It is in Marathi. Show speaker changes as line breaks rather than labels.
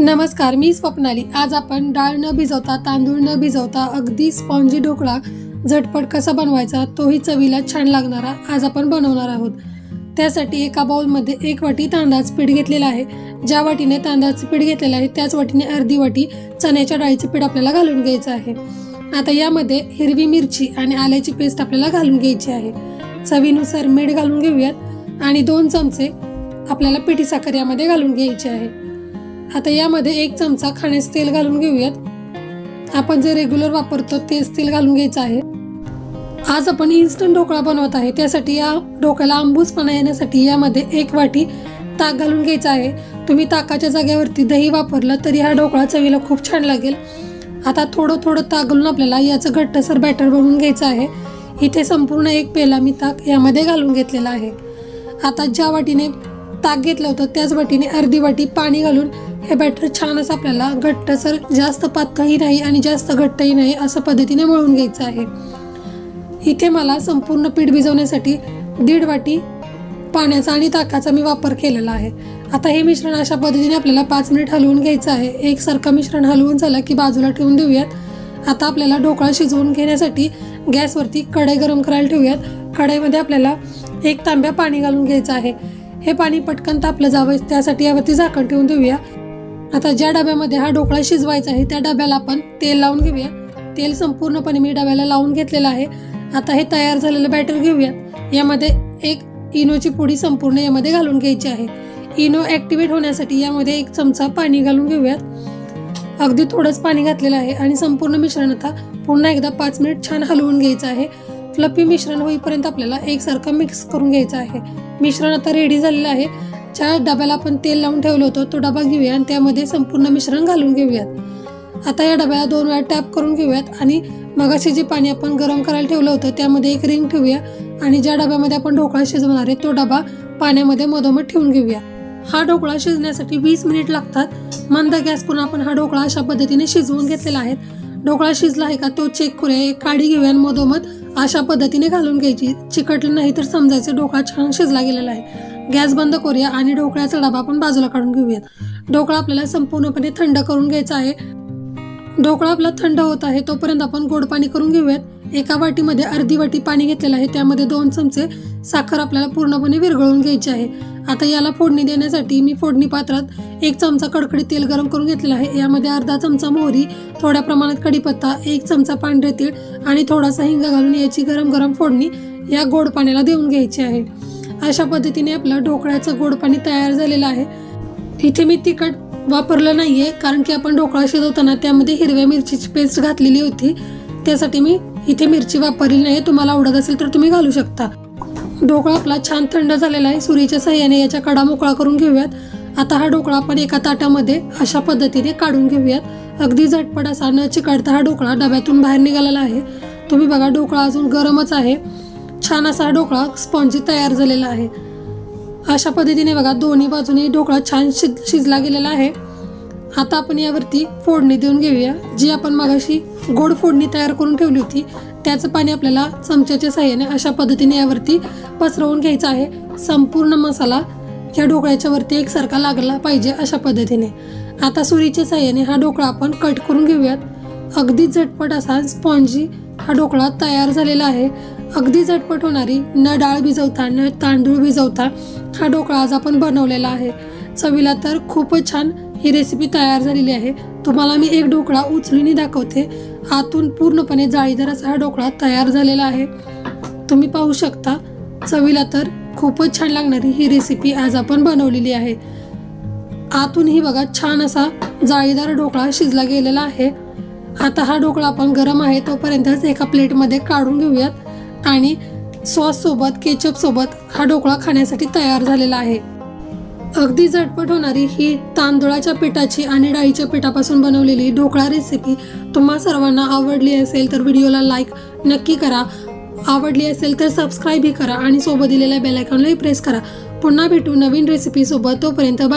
नमस्कार मी स्वप्नाली. आज आपण डाळ न भिजवता तांदूळ न भिजवता अगदी स्पॉन्जी ढोकळा झटपट कसा बनवायचा तोही चवीला छान लागणारा आज आपण बनवणार आहोत. त्यासाठी एका बाउलमध्ये एक वाटी तांदळाचं पीठ घेतलेलं आहे. ज्या वाटीने तांदळाचं पीठ घेतलेलं आहे त्याच वाटीने अर्धी वाटी चण्याच्या डाळीचं पीठ आपल्याला घालून घ्यायचं आहे. आता यामध्ये हिरवी मिरची आणि आल्याची पेस्ट आपल्याला घालून घ्यायची आहे. चवीनुसार मीठ घालून घेऊयात आणि दोन चमचे आपल्याला पिठी साखर यामध्ये घालून घ्यायची आहे. आता यामध्ये एक चमचा खाण्यास तेल घालून घेऊयात. आपण जे रेग्युलर वापरतो तेच तेल घालून घ्यायचं आहे. आज आपण इन्स्टंट ढोकळा बनवत आहे. त्यासाठी या ढोकळ्याला आंबूसपणा येण्यासाठी यामध्ये एक वाटी ताक घालून घ्यायचं आहे. तुम्ही ताकाच्या जागेवरती दही वापरलं तरी हा ढोकळा चवीला खूप छान लागेल. आता थोडं थोडं ताक घालून आपल्याला याचं घट्टसर बॅटर बनवून घ्यायचं आहे. इथे संपूर्ण एक पेला मी ताक यामध्ये घालून घेतलेला आहे. आता ज्या वाटीने ताक घेतलं होतं. त्याच वाटीने अर्धी वाटी पाणी घालून हे बॅटर छान असं आपल्याला घट्टसर जास्त पातळही नाही आणि जास्त घट्टही नाही असं पद्धतीने मळून घ्यायचं आहे. इथे मला संपूर्ण पीठ भिजवण्यासाठी दीड वाटी पाण्याचा आणि ताकाचा मी वापर केलेला आहे. आता हे मिश्रण अशा पद्धतीने आपल्याला पाच मिनिट हलवून घ्यायचं आहे. एकसारखं मिश्रण हलवून झालं की बाजूला ठेवून देऊयात. आता आपल्याला ढोकळा शिजवून घेण्यासाठी गॅसवरती कढई गरम करायला ठेवूयात. कढईमध्ये आपल्याला एक तांब्या पाणी घालून घ्यायचं आहे. हे पाणी पटकन तापलं जावं त्यासाठी यावरती झाकण ठेवून देऊया. आता ज्या डब्यामध्ये हा ढोकळा शिजवायचा आहे त्या डब्याला आपण तेल लावून घेऊया. तेल संपूर्णपणे मी डब्याला लावून घेतलेलं आहे. आता हे तयार झालेलं बॅटर घेऊया. यामध्ये एक इनोची पुडी संपूर्ण यामध्ये घालून घ्यायची आहे. इनो ॲक्टिवेट होण्यासाठी यामध्ये एक चमचा पाणी घालून घेऊयात. अगदी थोडंच पाणी घातलेलं आहे आणि संपूर्ण मिश्रण आता पुन्हा एकदा पाच मिनिट छान हलवून घ्यायचं आहे. फ्लफी मिश्रण होईपर्यंत आपल्याला एकसारखं मिक्स करून घ्यायचं आहे. मिश्रण आता रेडी झालेलं आहे. ज्या डब्याला आपण तेल लावून ठेवलं होतं. तो डबा घेऊया आणि त्यामध्ये संपूर्ण मिश्रण घालून घेऊयात. आता या डब्याला दोन वेळा टॅप करून घेऊयात आणि मगाशी जे पाणी आपण गरम करायला ठेवलं होतं त्यामध्ये एक रिंग ठेवूया आणि ज्या डब्यामध्ये आपण ढोकळा शिजवणार आहे तो डबा पाण्यामध्ये मधोमध ठेवून घेऊया. हा ढोकळा शिजण्यासाठी वीस मिनिट लागतात. मंद गॅस करून आपण हा ढोकळा अशा पद्धतीने शिजवून घेतलेला आहे. ढोकळा शिजला आहे का तो चेक करूया. एक काडी घेऊया मधोमध अशा पद्धतीने घालून घ्यायची. चिकटलं नाही तर समजायचं. ढोकळा छान शिजला गेलेला आहे. गॅस बंद करूया आणि ढोकळ्याचा डबा आपण बाजूला काढून घेऊयात. ढोकळा आपल्याला संपूर्णपणे थंड करून घ्यायचा आहे. ढोकळा आपला थंड होत आहे तोपर्यंत आपण गोड पाणी करून घेऊयात. एका वाटीमध्ये अर्धी वाटी पाणी घेतलेलं आहे. त्यामध्ये दोन चमचे साखर आपल्याला पूर्णपणे विरघळून घ्यायची आहे. आता याला फोडणी देण्यासाठी मी फोडणी पात्रात एक चमचा कडकडीत तेल गरम करून घेतलेलं आहे. यामध्ये अर्धा चमचा मोहरी थोड्या प्रमाणात कढीपत्ता एक चमचा पांढरे तीळ आणि थोडासा हिंग घालून याची गरम गरम फोडणी या गोड पाण्याला देऊन घ्यायची आहे. अशा पद्धतीने आपलं ढोकळ्याचं गोड पाणी तयार झालेलं आहे. इथे मी तिखट वापरलं नाही आहे कारण की आपण ढोकळा शिजवताना त्यामध्ये हिरव्या मिरचीची पेस्ट घातलेली होती. त्यासाठी मी इथे मिरची वापरली नाही तुम्हाला आवडत असेल तर तुम्ही घालू शकता. ढोकळा आपला छान थंड झालेला आहे. सुरीच्या सहाय्याने याच्या कडा मोकळा करून घेऊयात. आता हा ढोकळा आपण एका ताटामध्ये अशा पद्धतीने काढून घेऊयात. अगदी झटपट असा न चिकटता हा ढोकळा डब्यातून बाहेर निघालेला आहे. तुम्ही बघा ढोकळा अजून गरमच आहे. छान असा हा ढोकळा स्पॉन्जी तयार झालेला आहे. अशा पद्धतीने बघा दोन्ही बाजूने ढोकळा छान शिज शिजला गेलेला आहे. आता आपण यावरती फोडणी देऊन घेऊया. जी आपण मगाशी गोड फोडणी तयार करून ठेवली होती त्याचं पाणी आपल्याला चमच्याच्या साह्याने अशा पद्धतीने यावरती पसरवून घ्यायचं आहे. संपूर्ण मसाला या ढोकळ्याच्या वरती एकसारखा लागला पाहिजे अशा पद्धतीने. आता सुरीच्या साह्याने हा ढोकळा आपण कट करून घेऊयात. अगदी झटपट असा स्पॉन्जी हा ढोकळा तयार झालेला आहे. अगदी झटपट होणारी न डाळ भिजवता न तांदूळ भिजवता हा ढोकळा आज आपण बनवलेला आहे. चवीला तर खूपच छान ही रेसिपी तयार झालेली आहे. तुम्हाला मी एक ढोकळा उचलूनही दाखवते. आतून पूर्णपणे जाळीदार असा हा ढोकळा तयार झालेला आहे. तुम्ही पाहू शकता चवीला तर खूपच छान लागणारी ही रेसिपी आज आपण बनवलेली आहे. आतूनही बघा छान असा जाळीदार ढोकळा शिजला गेलेला आहे. आता हा ढोकळा आपण गरम आहे तोपर्यंतच एका प्लेटमध्ये काढून घेऊयात. आणि सॉससोबत केचपसोबत हा ढोकळा खाण्यासाठी तयार झालेला आहे. अगदी झटपट होणारी ही तांदूळाच्या पिठाची आणि डाळीच्या पिठापासून बनवलेली ढोकळा रेसिपी तुम्हा सर्वांना आवडली असेल तर व्हिडिओला लाईक नक्की करा. आवडली असेल तर सबस्क्राईबही करा आणि सोबत दिलेल्या बेलायकॉनलाही प्रेस करा. पुन्हा भेटू नवीन रेसिपीसोबत तोपर्यंत बाय